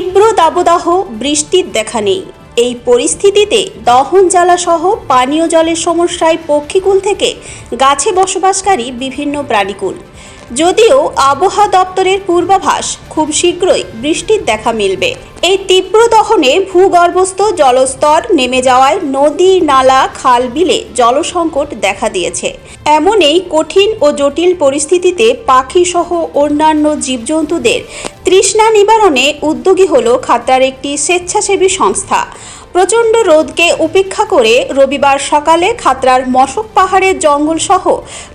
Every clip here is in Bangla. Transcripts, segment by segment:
তীব্র দাবদাহ, বৃষ্টির দেখা নেই। এই পরিস্থিতিতে দহন জ্বালাসহ পানীয় জলের সমস্যায় পক্ষীকুল থেকে গাছে বসবাসকারী বিভিন্ন প্রাণীকুল। যদিও আবহাওয়া দপ্তরের পূর্বাভাস খুব শীঘ্রই বৃষ্টির দেখা মিলবে। এই তীব্র দহনে ভূগর্ভস্থ জলস্তর নেমে যাওয়ায় নদী, নালা, খাল বিলে জলসংকট দেখা দিয়েছে। এমনই কঠিন ও জটিল পরিস্থিতিতে পাখি সহ অন্যান্য জীবজন্তুদের তৃষ্ণা নিবারণে উদ্যোগী হল খাতার একটি স্বেচ্ছাসেবী সংস্থা। প্রচণ্ড রোদকে উপেক্ষা করে রবিবার সকালে খাতরার মশক পাহাড়ের জঙ্গলসহ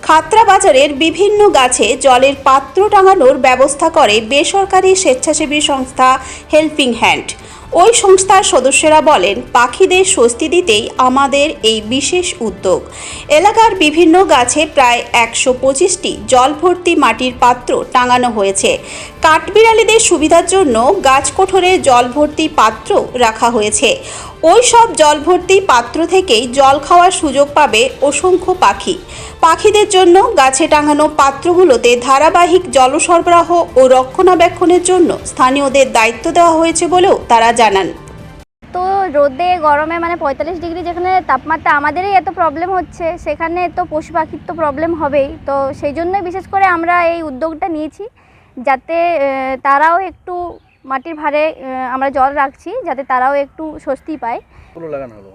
খাতরা বাজারের বিভিন্ন গাছে জলের পাত্র টাঙানোর ব্যবস্থা করে বেসরকারি স্বেচ্ছাসেবী সংস্থা হেল্পিং হ্যান্ড। ওই সংস্থার সদস্যরা বলেন, পাখিদের স্বস্তি দিতেই আমাদের এই বিশেষ উদ্যোগ। এলাকার বিভিন্ন গাছে প্রায় একশো পঁচিশটি জল ভর্তি মাটির পাত্র টাঙানো হয়েছে। কাঠবিড়ালিদের সুবিধার জন্য গাছ কোঠরে জল ভর্তি পাত্র রাখা হয়েছে। ওই সব জল ভর্তি পাত্র থেকেই জল খাওয়ার সুযোগ পাবে অসংখ্য পাখি। পাখিদের জন্য গাছে টাঙানো পাত্রগুলোতে ধারাবাহিক জল সরবরাহ ও রক্ষণাবেক্ষণের জন্য স্থানীয়দের দায়িত্ব দেওয়া হয়েছে বলেও তারা জানান। তো রোদে গরমে মানে পঁয়তাল্লিশ ডিগ্রি যেখানে তাপমাত্রা আমাদেরই এত প্রবলেম হচ্ছে সেখানে তো পশু পাখির তো প্রবলেম হবেই। তো সেই জন্যই বিশেষ করে আমরা এই উদ্যোগটা নিয়েছি যাতে তারাও একটু মাটির ভারে আমরা জল রাখছি যাতে তারাও একটু স্বস্তি পায়। পুরো লাগানো হলো?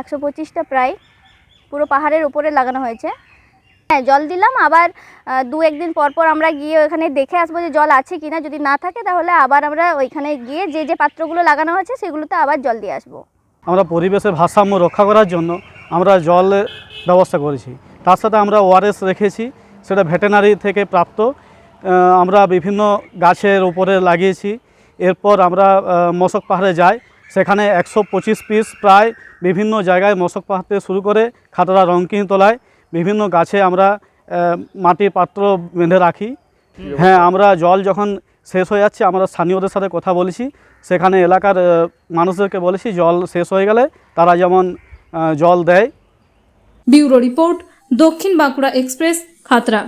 একশো পঁচিশটা প্রায় পুরো পাহাড়ের উপরে লাগানো হয়েছে। হ্যাঁ জল দিলাম। আবার দু একদিন পর পর আমরা গিয়ে ওখানে দেখে আসব যে জল আছে কি না যদি না থাকে তাহলে আবার আমরা ওইখানে গিয়ে যে যে পাত্রগুলো লাগানো হয়েছে সেগুলোতে আবার জল দিয়ে আসব। আমরা পরিবেশের ভারসাম্য রক্ষা করার জন্য আমরা জল ব্যবস্থা করেছি। তার সাথে আমরা ওআরএস রেখেছি। সেটা ভেটেনারি থেকে প্রাপ্ত। আমরা বিভিন্ন গাছের উপরে লাগিয়েছি। এরপর আমরা মশক পাহাড়ে যাই। সেখানে একশো পঁচিশ পিস প্রায় বিভিন্ন জায়গায় মশক পাহাড় থেকে শুরু করে খাতড়া রঙ্কিন তোলায় বিভিন্ন গাছে আমরা মাটির পাত্র বেঁধে রাখি। হ্যাঁ আমরা জল যখন শেষ হয়ে যাচ্ছে আমরা স্থানীয়দের সাথে কথা বলেছি। সেখানে এলাকার মানুষদেরকে বলেছি জল শেষ হয়ে গেলে তারা যেমন জল দেয়। ব্যুরো রিপোর্ট দক্ষিণ বাঁকুড়া এক্সপ্রেস খাতড়া